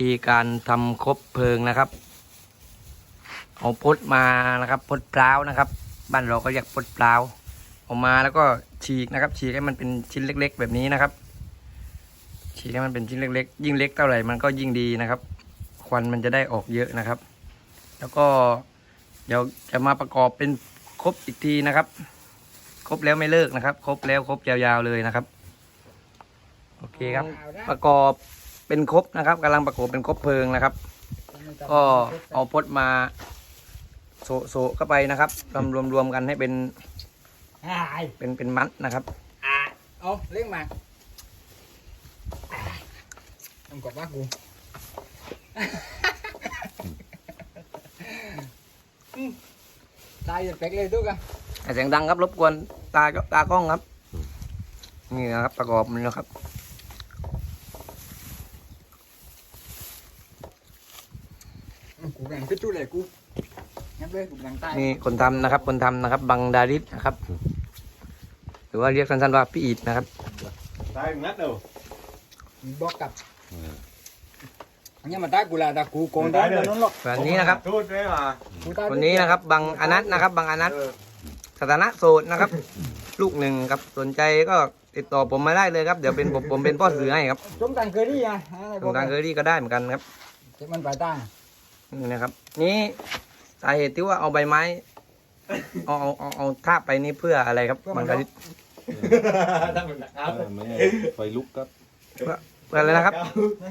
ทีการทำคบเพลิงนะครับ เอาพดมานะครับพดพร้าวนะครับ บ้านเราก็เรียกพดพร้าวเออกมาแล้วก็ฉีกนะครับ ฉีกให้มันเป็นชิ้นเล็ก ๆ แบบนี้นะครับ ฉีกให้มันเป็นชิ้นเล็ก ๆ ยิ่งเล็กเท่าไหร่มันก็ยิ่งดีนะครับ ควันมันจะได้ออกเยอะนะครับ แล้วก็เดี๋ยวจะมาประกอบเป็นครบอีกทีนะครับ ครบแล้วไม่เลิกนะครับ ครบแล้วครบยาวๆเลยนะครับ โอเคครับ ประกอบ เป็นครบนะครับกำลังประกอบเป็นครบเพลิงนะครับ ก็เอาพดมาโซะโซะเข้าไปนะครับรวมรวมรวมกันให้เป็นอ่าไอ้เป็นเป็นมัดนะครับอ่าเอาเลี้ยงมาต้องกดว่ากูอืมตายจะเป็กเลยทุกอะแต่เสียงดังครับรบกวนตาตากล้องครับ นี่นะครับประกอบมันนะครับ อืม กูแบ่งพิจูเลยกูงั้นเลยกูแบ่งใต้นี่คนทำนะครับ คนทำนะครับ บังดาริสนะครับ หรือว่าเรียกสั้นๆว่าพี่อีดนะครับ Tay ngắt đâu. บอกกับอันนี้มาตายกูละแต่กูโกงได้แล้วนั่นหรอกแบบนี้นะครับ Tốt đấy mà. กูตายคนนี้นะครับ บังอนัทนะครับ บังอนัท Ừ. สถานะโสดนะครับ ลูกหนึ่งครับสนใจก็ติดต่อผมมาได้เลยครับ เดี๋ยวเป็นผมผมเป็นพ่อสื่อให้ครับจมตังเคยดีอะอะไรตรงทางเคอรี่ก็ได้เหมือนกันครับเจ็บมันไปตาย นี่นะครับ นี่สาเหตุที่ว่าเอาใบไม้ เอาเอาเอาเอาทาบไปนี่เพื่ออะไรครับบังดาริส Đang mình đặt เอ áo. อไม่ให้ไฟลุกครับเพื่ออะไรนะครับ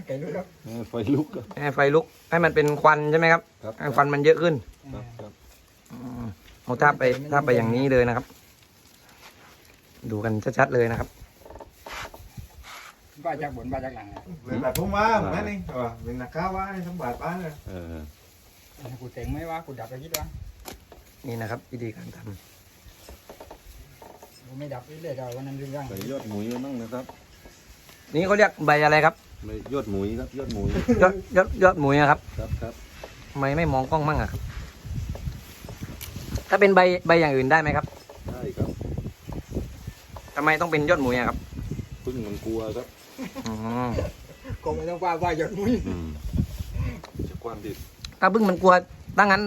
ไก่ลูกครับไม่ให้ไฟลุกครับ ให้ไฟลุกให้มันเป็นควันใช่ไหมครับครับ ให้ควันมันเยอะขึ้น ครับครับอืมเอาทาบไปทาบไปอย่างนี้เลยนะครับ ดูกันชัดๆเลยนะครับ บ้าจากบนบ้าจากหลังอะ Mình đặt không má, mình ăn đi. Ờ, mình đặt cá quá, xong bạt bán rồi. เออกูเต็งไหมวะกูดับไปคิดว่านี่นะครับ วิธีการทำกูไม่ดับเรื่อยๆเราวันนั้นเรื่องใส่ยอดหมุยมั่งนะครับนี่เขาเรียกใบอะไรครับไม่ยอดหมุยครับยอดหมุยยอดยอดยอดหมุยอะครับครับครับทำไมไม่มองกล้องมั่งอะครับ ถ้าเป็นใบใบอย่างอื่นได้ไหมครับได้ครับทำไมต้องเป็นยอดหมุยอะครับพึ่งมันกลัวครับ อ๋อกูไม่ต้องว่าว่าหยดมุ้ยอืมจะความดิบถ้าพึ่งมันกลัวถ้างั้น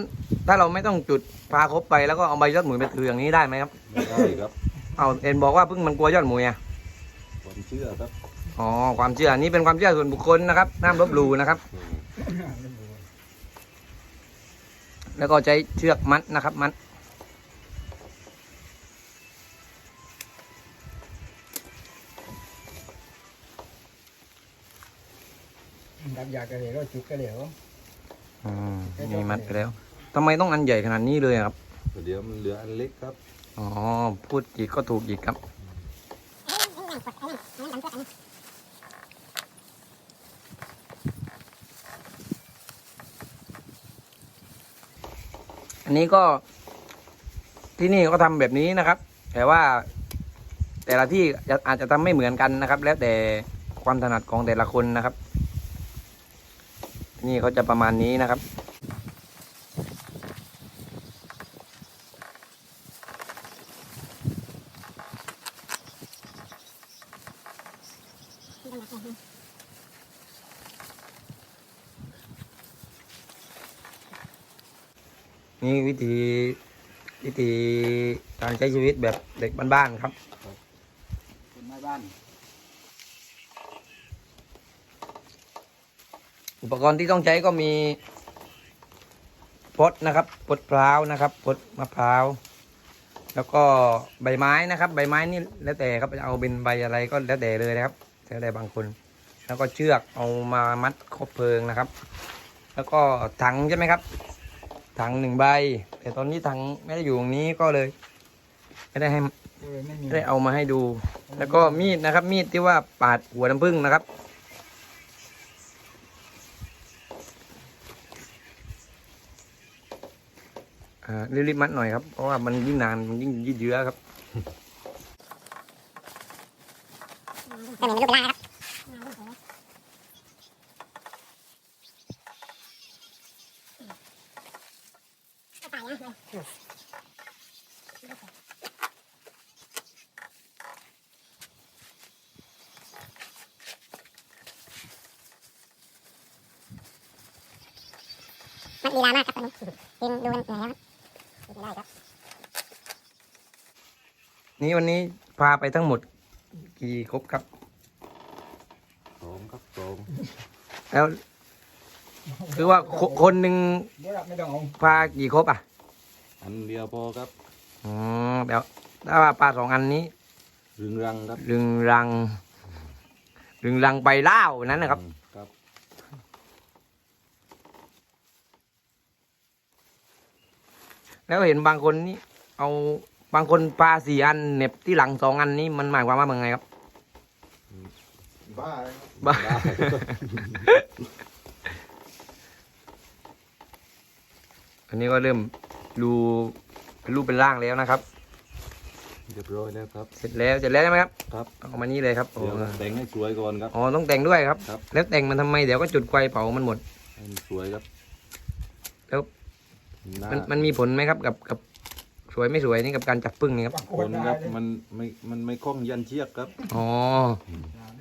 ถ้าเราไม่ต้องจุดพาครบไปแล้วก็เอาใบยอดหมุยไปถืออย่างนี้ได้ไหมครับ ไม่ได้ครับ เอาเอ็นบอกว่าพึ่งมันกลัวยอดหมุยอะความเชื่อครับอ๋อความเชื่ออันนี้เป็นความเชื่อส่วนบุคคลนะครับห้ามลบหลู่นะครับ อืมแล้วก็ใช้เชือกมัดนะครับ มัด ดับยากันเลยก็จุกกันเลยอืมนี่มัดไปแล้วทำไมต้องอันใหญ่ขนาดนี้เลยอะครับ เดี๋ยวมันเหลืออันเล็กครับ อ๋อ พูดอีกก็ถูกอีกครับอันนี้ก็ที่นี่ก็ทำแบบนี้นะครับ แต่ว่าแต่ละที่จะอาจจะทำไม่เหมือนกันนะครับ แล้วแต่ความถนัดของแต่ละคนนะครับ นี่เขาจะประมาณนี้นะครับ นี่วิธีวิธีการใช้ชีวิตแบบเด็กบ้านๆครับ คนแม่บ้าน อุปกรณ์ที่ต้องใช้ก็มีพดนะครับพดพร้าวนะครับพดมะพร้าว แล้วก็ใบไม้นะครับ ใบไม้นี่แล้วแต่ครับจะเอาเป็นใบอะไรก็แล้วแต่เลยนะครับแล้วแต่บางคน แล้วก็เชือกเอามามัดคบเพลิงนะครับ แล้วก็ถังใช่ไหมครับ ถังหนึ่งใบ แต่ตอนนี้ถังไม่ได้อยู่ตรงนี้ก็เลย ไม่ได้ให้กูเลยไม่มีได้เอามาให้ดู แล้วก็มีดนะครับ มีดที่ว่าปาดหัวน้ำผึ้งนะครับ รีบๆมัดหน่อยครับ เพราะว่ามันยิ่งนานมันยิ่งยืดเยื้อครับนมันลีลามากครับตอนนี้ยืนดูกันเหนื่อยแล้วครับดูได้ครับ นี่วันนี้พาไปทั้งหมด กี่ครบครับสองครับสองแล้ว คือว่าคคนหนึ่งเดี๋ยวไม่ต้องเอาพากี่ครบอะ อันเดียวพอครับอ๋อเดี๋ยวถ้าว่าปลาสองอันนี้รึงรังครับรึงรังรึงรังไปเล่าวนั้นนะครับอืมครับแล้วเห็นบางคนนี่เอา บางคนปลาสี่อันเหน็บที่หลังสองอันนี้มันหมายความว่าเป็นไงครับ บ้าเลยครับบ้า อันนี้ก็เริ่มดูเป็นรูปเป็นร่างแล้วนะครับ เรียบร้อยแล้วครับ เสร็จแล้วเสร็จแล้วใช่ไหมครับครับ เอามานี่เลยครับโอ้เดี๋ยวแต่งให้สวยก่อนครับ อ๋อต้องแต่งด้วยครับ ครับ แล้วแต่งมันทำไมเดี๋ยวก็จุดไฟเผามันหมด ให้มันสวยครับแล้วหน้ามันมันมีผลไหมครับกับกับ สวยไม่สวยนี่กับการจับปึ้งนี่ครับปากโคคตนรครับได้มันไม่มันไม่คล้องยันเชือกครับอ๋อ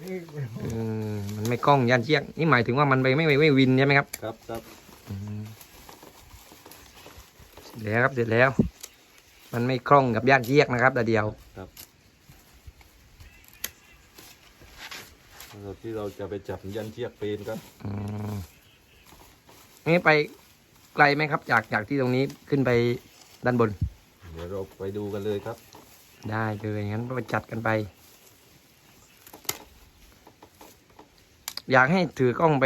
นี่เออมันไม่กล้องยันเชือกนี่หมายถึงว่ามันไปไม่ไม่ไม่วินใช่ไหมครับครับครับอืมเสร็จแล้วครับเสร็จแล้ว มันไม่คล่องกับย่านเชือกนะครับแต่เดียวแล้วที่เราจะไปจับยันเชือกเป็นครับอืมนี่ไปไกลไหมครับ จากจากที่ตรงนี้ขึ้นไปด้านบน เดี๋ยวเราไปดูกันเลยครับ ได้เลยงั้นไปจัดกันไป อยากให้ถือกล้องไป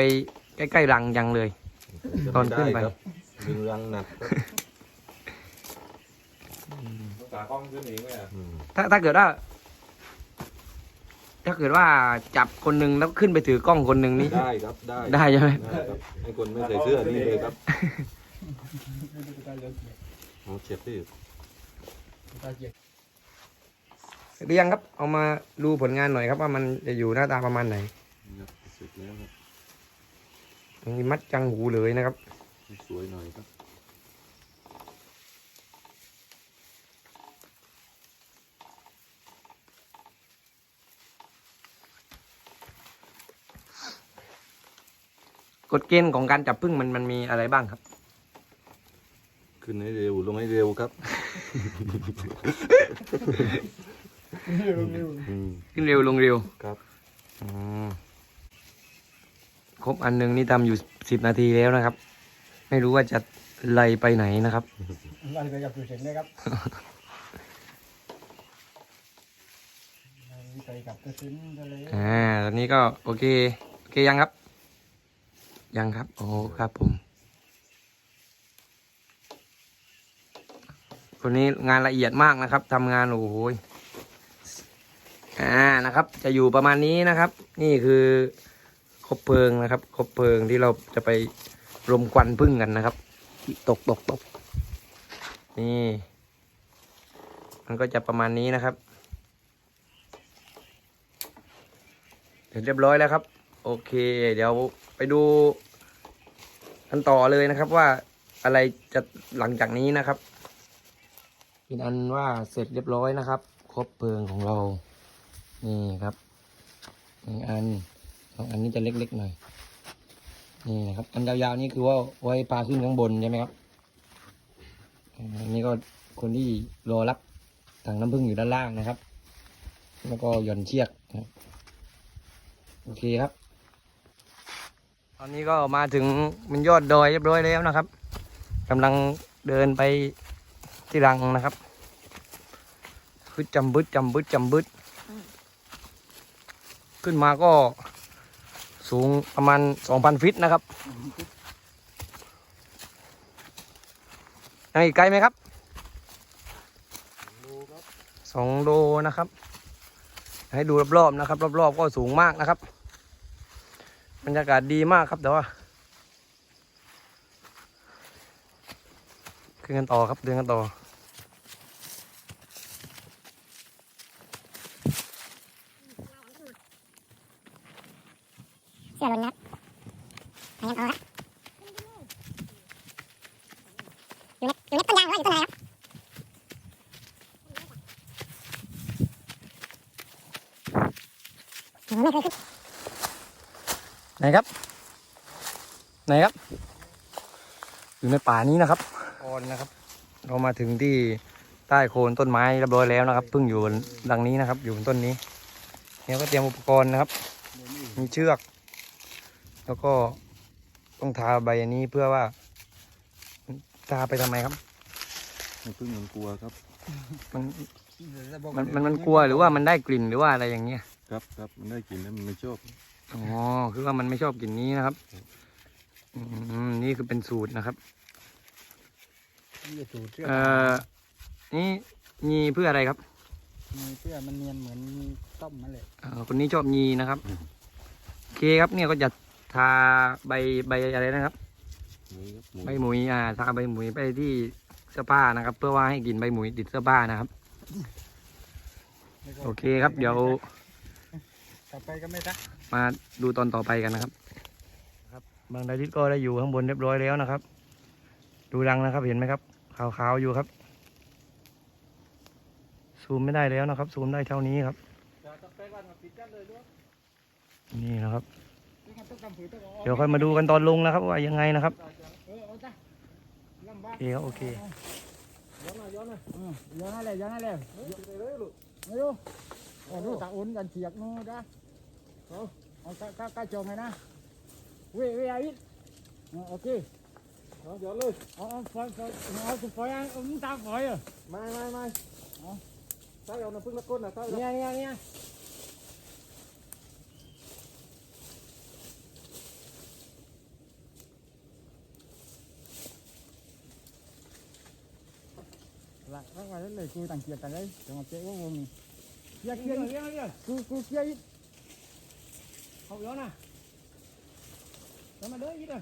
ใกล้ๆรังยังเลย ตอนขึ้นไปครับดึงรังหนักครับตากล้องขึ้นเองไหมอะอืมถ้าถ้าเกิดว่า ถ้าเกิดว่าจับคนหนึ่งแล้วขึ้นไปถือกล้องคนหนึ่งนี่ได้ครับได้ได้ใช่ไหมได้ครับให้คนไม่ใส่เสื้อนี่เลยครับได้เยอะโอ้เจ็บที่ได้ เยอะเรียงครับ เอามาดูผลงานหน่อยครับว่ามันจะอยู่หน้าตาประมาณไหนครับเสร็จแล้วครับมีมัดจังหูเลยนะครับให้สวยหน่อยครับกฎเกณฑ์ของการจับพึ่งมันมันมีอะไรบ้างครับ ขึ้นให้เร็วลงให้เร็วครับ อืมขึ้นเร็วลงเร็วครับอืมครบอันหนึงนี่ทำอยู่สิบนาทีแล้วนะครับ ไม่รู้ว่าจะไล่ไปไหนนะครับ อะไรไปกับตัวเสร็จเลยครับ ไปกับตัวเสร็จเลยอ่าตอนนี้ก็โอเค โอเคยังครับ ยังครับ โอ้ครับผม คนนี้งานละเอียดมากนะครับทำงานโอ้โหอ่านะครับ จะอยู่ประมาณนี้นะครับ นี่คือคบเพลิงนะครับคบเพลิงที่เราจะไปรมควันพึ่งกันนะครับ ตกตกตกนี่ มันก็จะประมาณนี้นะครับเสร็จเรียบร้อยแล้วครับ โอเค เดี๋ยวไปดูกันต่อเลยนะครับว่าอะไรจะหลังจากนี้นะครับ เป็นอันว่าเสร็จเรียบร้อยนะครับ ครบเพลิงของเรา นี่ครับหนึ่งอันสองอันนี้จะเล็กๆหน่อย นี่นะครับ อันยาวๆนี่คือว่าไว้ปลาขึ้นข้างบนใช่ไหมครับ อันนี้ก็คนที่รอรับถังน้ำผึ้งอยู่ด้านล่างนะครับ แล้วก็หย่อนเชือกนะครับโอเคครับ ตอนนี้ก็มาถึงมันยอดดอยเรียบร้อยแล้วนะครับกำลังเดินไป ที่รังนะครับคือจำบึดจำบึดจำบึดขึ้นมาก็สูงประมาณสองพันฟิตนะครับยังอีกไกลไหมครับสองโลนะครับ ให้ดูรอบๆนะครับ รอบๆก็สูงมากนะครับบรรยากาศดีมากครับแต่ว่า ขึ้นกันต่อครับเดินกันต่อเสื้อล้นครับไปกันต่อครับอยู่ในอยู่ในต้นยางหรือว่าอยู่ต้นอะไรครับผมไม่เคยขึ้นไหนครับไหนครับ อยู่ในป่านี้นะครับ ตอนนะครับ เรามาถึงที่ใต้โคนต้นไม้เรียบร้อยแล้วนะครับเพิ่งอยู่ดังนี้นะครับ อยู่บนต้นนี้เนี่ยก็เตรียมอุปกรณ์นะครับ มีเชือก แล้วก็ต้องทาใบอันนี้เพื่อว่า ทาไปทำไมครับมันพึ่งมันกลัวครับ มันมันมันมันกลัวหรือว่ามันได้กลิ่นหรือว่าอะไรอย่างเงี้ยครับครับมันได้กลินแล้วมันไม่ชอบอ๋อคือว่ามันไม่ชอบกลิ่นนี้นะครับ อืมนี่คือเป็นสูตรนะครับ นี่สูตรเสื้อเอ่อนี่ยีเพื่ออะไรครับมีเสื้อมันเนียนเหมือนต้มนั่นแหละเอ่อคนนี้ชอบยีนะครับโอเคครับเนี่ยก็จะทาใบใบอะไรนะครับหมูครับหมูใบหมุยอ่าทาใบหมุยไปที่เสื้อผ้านะครับ เพื่อว่าให้กลิ่นใบหมุยติดเสื้อผ้านะครับโอเคครับเดี๋ยวต่อไปก็ไม่ซักมาดูตอนต่อไปกันนะครับ ครับ บางดาทิตก็ได้อยู่ข้างบนเรียบร้อยแล้วนะครับ ดูรังนะครับเห็นไหมครับขาวๆอยู่ครับ ซูมไม่ได้แล้วนะครับ ซูมได้เท่านี้ครับนี่นะครับ เดี๋ยวค่อยมาดูกันตอนลงนะครับ ว่ายังไงนะครับโอเคครับโอเคย้อนหน่อยย้อนหน่อยย้อนอะไรย้อนอะไรไปเลยลูกไม่รู้เอาดูตาอุ่นกันเสียกนู้นจ้ะเอาเอาก้าก้าก้าจงไงนะเว้ยเว้ยไอ้วิทย์เอาโอเคเอาย้อนเลยเอาเอาฝอยฝอยเอาฝอยอะเอามึงตามฝอยอะไม่ไม่ไม่เอาใส่เอาน้ำพึ่งละก้นนะใส่เนี่ยเนี่ยเนี่ยหลักแล้วว่าเลยนะเว้ยเกียร์เกียร์เกียร์กูกูเกียร์อีกเอาย้อนนะย้อาเลยยิดเลยอันติดอะไรอันติดอะไรอยู่อยู่เอาปัดถึงมามาไม่ดึงย้อนนี่ก็เลยทำไมหรือเปล่ามากูเลยย้อนอยู่กูเลยย้อนอยู่เนี่ยทุกอง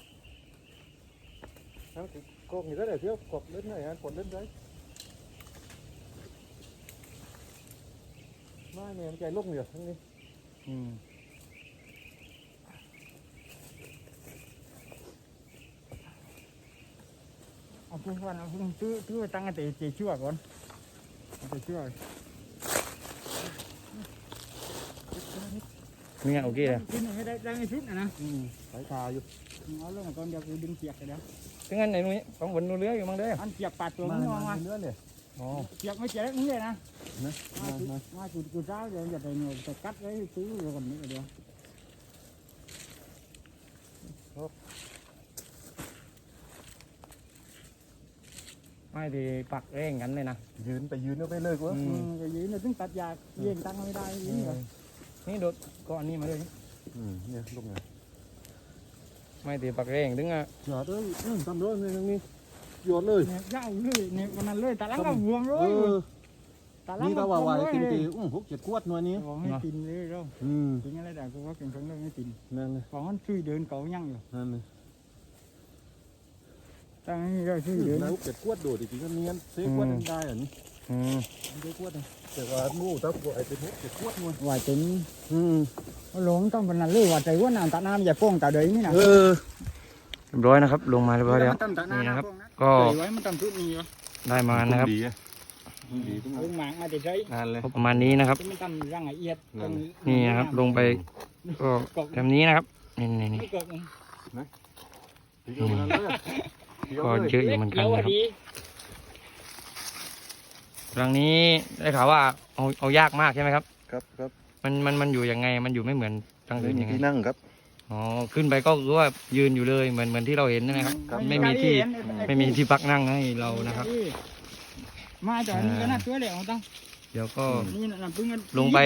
ดเรื่องไหนเออเออเอออืมเนี่ยกดเล่นลงในทั้งกดอยู่ได้เลยเที่ยวกดเล่นไหนฮะกดเล่นได้ไม่เนี่ยมันใจลุ่มอยู่ทั้งนี้อืมเอากูฟันเอากูตื้อตื้อตั้งแต่เจี๊ยชั่วก่อนเจี๊ยชั่วนี่ไงโอเคเลยกินไม่ได้ได้ไม่ชุดนะนะอืมสายตาอยู่เอาเรื่องก่อนเดี๋ยวกูดึงเสียกเดี๋ยว ถึงงั้นไหนนู้นของบนนู้นเรืออยู่มั้งเด้ออันเสียกปาดตัวมึงมองมาเนื้อเนี่ยอ๋อเสียกไม่เสียกมึงเลยนะนะมาจุดมาจุดกูเจ้าเดี๋ยวจะไปหน่วยจะกัดไว้ตื้อเดี๋ยวก่อนนี้เดี๋ยวไม่ดีปักเร่งกันเลยนะยืนไปยืนเอาไปเลยกูอือืมมก็ยืนเนี่ยถึงตัดยาเย็นตั้งไม่ได้ยืนเหรอนี่โดดก้อนนี้มาเลยอืมเนี่ยลูกเนี่ย ไม่ดีปักเร่งถึงอะหยอดเลยอืมทำด้วยนี่ตรงนี้หยอดเลยเนี่ยยาวเลยเนี่ยวันนั้นเลยตาลังก็บวมเลเอยอตาลังนี่ก็ก็บวว่ามวายเลยกินตีอุ้งหกเจ็ดขวดหน่วยนี้ผมไม่กินเลยเราอืมกินอะไรแต่กูก็กินของเราไม่กินนั่นเลยของมันช่วยเดินเก่ายังอยู่นั่นเลยตั้งนี้ก็ช่วยเดินแล้วเจ็ดขวดโดดจริงๆก็เนียนเซ็กขวดนึงได้อะนี่ อืมเซ็กขวดนะแต่ว่างูถ้าปล่อยเป็นเจ็ดขวดหน่วยว่าเป็นอืมหลงต้องเป็นนั่นเลยว่าใจว่าน้ำตาน้ำอย่าป้งตาเดยนี่นะเออเรียบร้อยนะครับ ลงมาเรียบร้อยแล้วนี่นะครับ ก็ไว้มันตั้งทุกนี้วะได้มานะครับลงหมางมาแต่ใจนานเลยประมาณนี้นะครับมันตั้งร่างละเอียดนี่นะครับ ลงไปก็แบบนี้นะครับนี่นี่นี่ก็เยอะอยู่เหมือนกันนะครับ รั้งนี้ได้ข่าวว่าเอาเอายากมากใช่ไหมครับ ครับครับมันมันมันอยู่ยังไง มันอยู่ไม่เหมือนครั้งไม่อื่นมียังไงที่นั่งครับ อ๋อขึ้นไปก็คือว่ายืนอยู่เลยเหมือนเหมือนที่เราเห็นนั่นนะครับ ไม่มีที่ไม่มีที่พักนั่งให้เรานะครับ มาจากนี้ก็น่าตัวเหลวตั้งเดี๋ยวก็ นี่นะพึ่งลงไป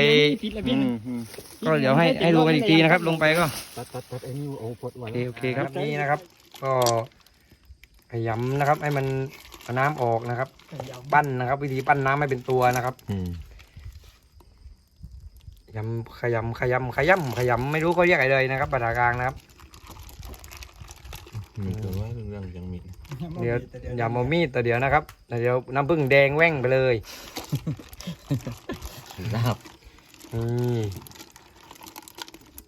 ติดละอืพี่มอืมก็เดี๋ยวให้ให้ดูกันอีกทีนะครับ ลงไปก็ ตัดตัดตัดไอ้นี่เอาปลดไว้โอเคโอเคครับนี่นะครับ ก็ขยำนะครับ ให้มัน เอาน้ำออกนะครับ ปั้นนะครับ วิธีปั้นน้ำให้เป็นตัวนะครับอืมยำขยำขยำขยำขยำไม่รู้เขาเรียกอะไรเลยนะครับภาษากลางนะครับ มีแต่ว่าเรื่องยังมีอเดี๋ยวอย่ามามีดแต่เดี๋ยวนะครับแต่เดี๋ยวน้ำผึ้งแดงแว่งไปเลยลาบนี่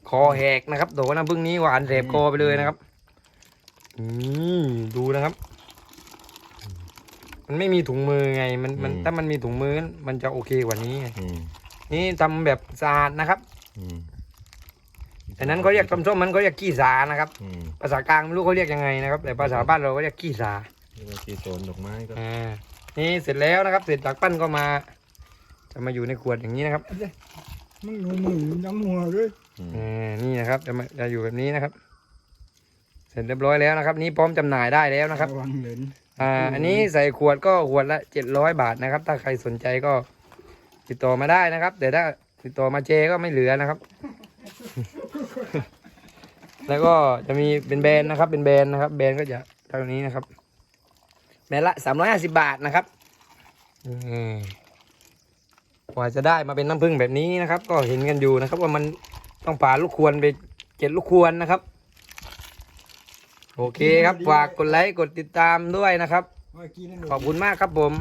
คอแหกนะครับโดนน้ำผึ้งนี้หวานแสบคอไปเลยนะครับ อืมดูนะครับ มันไม่มีถุงมือไง มันมันถ้ามันมีถุงมือมันจะโอเคกว่านี้ไงอืมนี่ทำแบบสะอาดนะครับอืมอันนั้นเขาเรียกตำส้มมันเขาเรียกขี้สานะครับ อืมภาษากลางไม่รู้เขาเรียกยังไงนะครับ แต่ภาษาบ้านเราก็เรียกขี้สานี่ก็กีโซนดอกไม้ก็อ่านี่เสร็จแล้วนะครับ เสร็จจากปั้นก็มา จะมาอยู่ในขวดอย่างนี้นะครับมึงหนูมือน้ำหัวด้วยอ่านี่นะครับจะมาจะอยู่แบบนี้นะครับ เสร็จเรียบร้อยแล้วนะครับ นี่พร้อมจำหน่ายได้แล้วนะครับ ระวังเหรน อ่าอันนี้ใส่ขวดก็ขวดละเจ็ดร้อยบาทนะครับ ถ้าใครสนใจก็ติดต่อมาได้นะครับ แต่ถ้าติดต่อมาเจก็ไม่เหลือนะครับ แล้วก็จะมีเป็นแบรนด์นะครับ เป็นแบรนด์นะครับ แบรนด์ก็จะเท่านี้นะครับ แบรนด์ละสามร้อยห้าสิบาทนะครับอืมกว่าจะได้มาเป็นน้ำผึ้งแบบนี้นะครับ ก็เห็นกันอยู่นะครับ ว่ามันต้องผ่าลูกควรไปเจ็ดลูกควรนะครับ โอเคครับฝากกดไลค์กดติดตามด้วยนะครับเมื่อกี้นั่นหนูขอบคุณมากครับผม